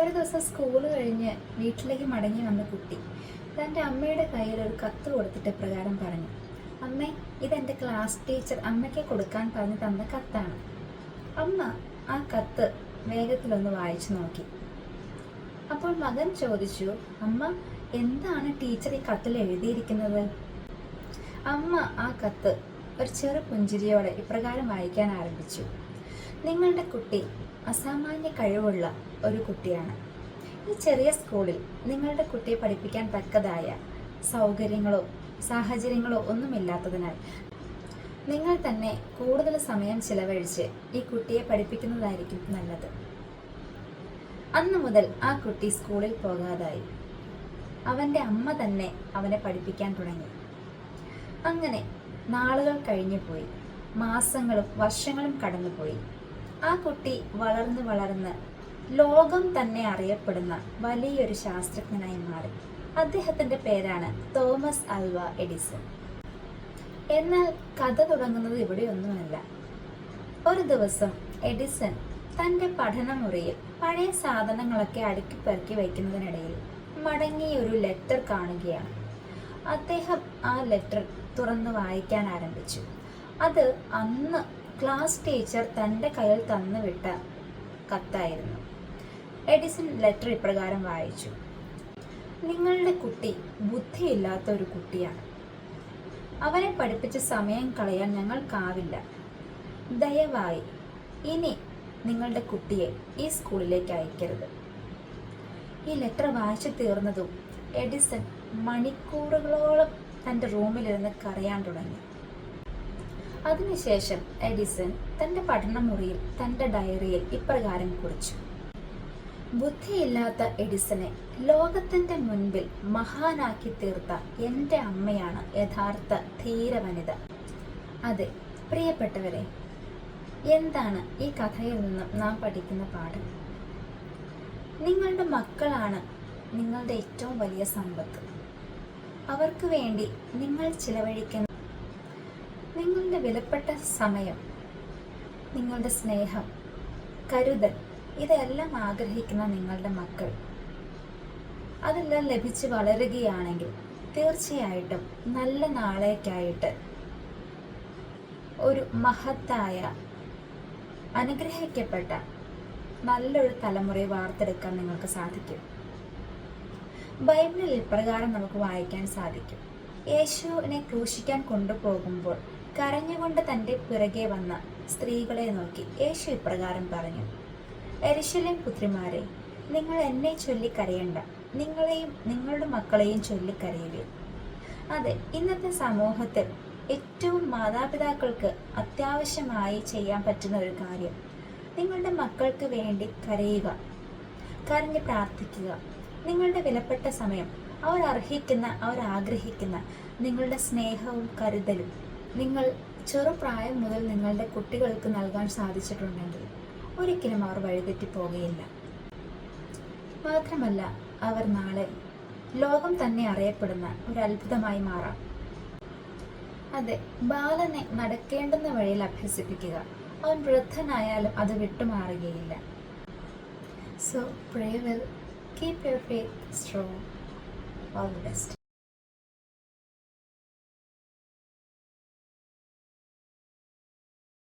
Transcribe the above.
ഒരു ദിവസം സ്കൂൾ കഴിഞ്ഞ് വീട്ടിലേക്ക് മടങ്ങി വന്ന കുട്ടി തന്റെ അമ്മയുടെ കയ്യിൽ ഒരു കത്ത് കൊടുത്തിട്ട് പ്രകാരം പറഞ്ഞു അമ്മേ ഇതെന്റെ ക്ലാസ് ടീച്ചർ അമ്മയ്ക്ക് കൊടുക്കാൻ പറഞ്ഞു തന്ന കത്താണ്. അമ്മ ആ കത്ത് വേഗത്തിലൊന്ന് വായിച്ചു നോക്കി. അപ്പോൾ മകൻ ചോദിച്ചു അമ്മ എന്താണ് ടീച്ചർ ഈ കത്തിൽ എഴുതിയിരിക്കുന്നത്? അമ്മ ആ കത്ത് ഒരു ചെറു പുഞ്ചിരിയോടെ ഇപ്രകാരം വായിക്കാൻ ആരംഭിച്ചു നിങ്ങളുടെ കുട്ടി അസാമാന്യ കഴിവുള്ള ഒരു കുട്ടിയാണ്. ഈ ചെറിയ സ്കൂളിൽ നിങ്ങളുടെ കുട്ടിയെ പഠിപ്പിക്കാൻ തക്കതായ സൗകര്യങ്ങളോ സാഹചര്യങ്ങളോ ഒന്നുമില്ലാത്തതിനാൽ നിങ്ങൾ തന്നെ കൂടുതൽ സമയം ചിലവഴിച്ച് ഈ കുട്ടിയെ പഠിപ്പിക്കുന്നതായിരിക്കും നല്ലത്. അന്നു മുതൽ ആ കുട്ടി സ്കൂളിൽ പോകാതായി. അവന്റെ അമ്മ തന്നെ അവനെ പഠിപ്പിക്കാൻ തുടങ്ങി. അങ്ങനെ നാളുകൾ കഴിഞ്ഞു പോയി മാസങ്ങളും വർഷങ്ങളും കടന്നുപോയി. ആ കുട്ടി വളർന്ന് വളർന്ന് ലോകം തന്നെ അറിയപ്പെടുന്ന വലിയൊരു ശാസ്ത്രജ്ഞനായി മാറി. അദ്ദേഹത്തിന്റെ പേരാണ് തോമസ് അൽവ എഡിസൺ. എന്നാൽ കഥ തുടങ്ങുന്നത് ഇവിടെയൊന്നുമല്ല. ഒരു ദിവസം എഡിസൺ തന്റെ പഠനമുറിയിൽ പഴയ സാധനങ്ങളൊക്കെ അടുക്കി പെറുക്കി വയ്ക്കുന്നതിനിടയിൽ മടങ്ങിയ ഒരു ലെറ്റർ കാണുകയാണ്. അദ്ദേഹം ആ ലെറ്റർ തുറന്ന് വായിക്കാൻ ആരംഭിച്ചു. അത് അന്ന് ക്ലാസ് ടീച്ചർ തന്റെ കയ്യിൽ തന്നു വിട്ട കത്തായിരുന്നു. എഡിസൺ ലെറ്റർ ഇപ്രകാരം വായിച്ചു. നിങ്ങളുടെ കുട്ടി ബുദ്ധിയില്ലാത്ത ഒരു കുട്ടിയാണ്. അവനെ പഠിപ്പിച്ച് സമയം കളയാൻ ഞങ്ങൾക്കാവില്ല ദയവായി ഇനി നിങ്ങളുടെ കുട്ടിയെ ഈ സ്കൂളിലേക്ക് അയക്കരുത് ഈ ലെറ്റർ വായിച്ചു തീർന്നതും എഡിസൺ മണിക്കൂറുകളോളം തന്റെ റൂമിലിരുന്ന് കരയാൻ തുടങ്ങി. അതിനുശേഷം എഡിസൺ തന്റെ പഠനമുറിയിൽ തന്റെ ഡയറിയിൽ ഇപ്രകാരം കുറിച്ചു. ബുദ്ധിയില്ലാത്ത എഡിസനെ ലോകത്തിന്റെ മുൻപിൽ മഹാനാക്കി തീർത്ത എന്റെ അമ്മയാണ് യഥാർത്ഥ ധീരവനിത. അതെ പ്രിയപ്പെട്ടവരെ എന്താണ് ഈ കഥയിൽ നിന്നും നാം പഠിക്കുന്ന പാഠം? നിങ്ങളുടെ മക്കളാണ് നിങ്ങളുടെ ഏറ്റവും വലിയ സമ്പത്ത്. അവർക്ക് വേണ്ടി നിങ്ങൾ ചിലവഴിക്കുന്ന നിങ്ങളുടെ വിലപ്പെട്ട സമയം നിങ്ങളുടെ സ്നേഹം കരുതൽ ഇതെല്ലാം ആഗ്രഹിക്കുന്ന നിങ്ങളുടെ മക്കൾ. അതെല്ലാം ലഭിച്ച് വളരുകയാണെങ്കിൽ തീർച്ചയായിട്ടും നല്ല നാളേക്കായിട്ട് ഒരു മഹത്തായ അനുഗ്രഹിക്കപ്പെട്ട നല്ലൊരു തലമുറയെ വാർത്തെടുക്കാൻ നിങ്ങൾക്ക് സാധിക്കും. ബൈബിളിൽ ഇപ്രകാരം നമുക്ക് വായിക്കാൻ സാധിക്കും. യേശുവിനെ ക്രൂശിക്കാൻ കൊണ്ടുപോകുമ്പോൾ കരഞ്ഞുകൊണ്ട് തന്റെ പിറകെ വന്ന സ്ത്രീകളെ നോക്കി യേശു ഇപ്രകാരം പറഞ്ഞു എരിശലിം പുത്രിമാരെ നിങ്ങൾ എന്നെ ചൊല്ലിക്കരയണ്ട. നിങ്ങളെയും നിങ്ങളുടെ മക്കളെയും ചൊല്ലിക്കരയുവേ അതെ ഇന്നത്തെ സമൂഹത്തിൽ ഏറ്റവും മാതാപിതാക്കൾക്ക് അത്യാവശ്യമായി ചെയ്യാൻ പറ്റുന്ന ഒരു കാര്യം നിങ്ങളുടെ മക്കൾക്ക് വേണ്ടി കരയുക കരഞ്ഞ് പ്രാർത്ഥിക്കുക. നിങ്ങളുടെ വിലപ്പെട്ട സമയം അവർ അർഹിക്കുന്ന അവർ ആഗ്രഹിക്കുന്ന നിങ്ങളുടെ സ്നേഹവും കരുതലും നിങ്ങൾ ചെറുപ്രായം മുതൽ നിങ്ങളുടെ കുട്ടികൾക്ക് നൽകാൻ സാധിച്ചിട്ടുണ്ടെങ്കിൽ ഒരിക്കലും അവർ വഴിതെറ്റി പോകുകയില്ല. മാത്രമല്ല അവർ നാളെ ലോകം തന്നെ അറിയപ്പെടുന്ന ഒരു അത്ഭുതമായി മാറാം. അതെ ബാലനെ നടക്കേണ്ടുന്ന വഴിയിൽ അഭ്യസിപ്പിക്കുക. അവൻ വൃദ്ധനായാലും അത് വിട്ടുമാറുകയില്ല. So pray will keep your faith strong all the best